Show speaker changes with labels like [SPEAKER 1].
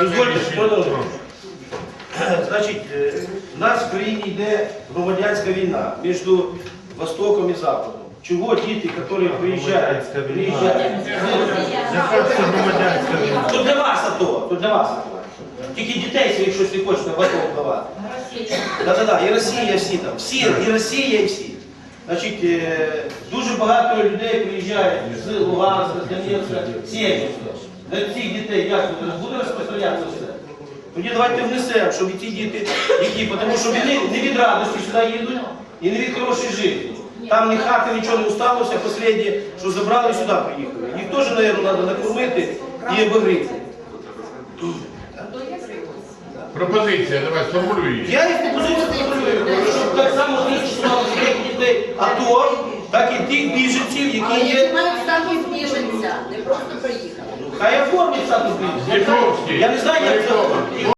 [SPEAKER 1] Дозвольте продовжити. Значить, е, в нас в країні йде громадянська війна між Востоком і Заходом. Чого діти, які приїжджають, приїжджають, то для вас АТО, то для вас АТО. Тільки дітей своїх щось не хочете в АТО вдавати. Так-так, і Росія всі там, всі, і Росія, і всі. Значить, е, дуже багато людей приїжджають з Луганська, з Донецька, сім'ї. На цих дітей як буде, буде розпространятися все? Тоді давайте внесемо, щоб і ті діти, які, тому що вони не від радості сюди їдуть і не від хорошої житті. Там ні хати, нічого не усталося, останнє, що забрали сюди приїхали. Їх теж, мабуть, треба накормити і обогріти.
[SPEAKER 2] Пропозиція, давай сформулюй. її.
[SPEAKER 1] Я їх пропозицію контролюю, щоб так само знищували як дітей АТО, так і тих біженців, які є.
[SPEAKER 3] мають статус біженця, не просто приїхали.
[SPEAKER 1] Хай оформить статус.
[SPEAKER 2] Дніпровський.
[SPEAKER 1] Я не знаю, як це.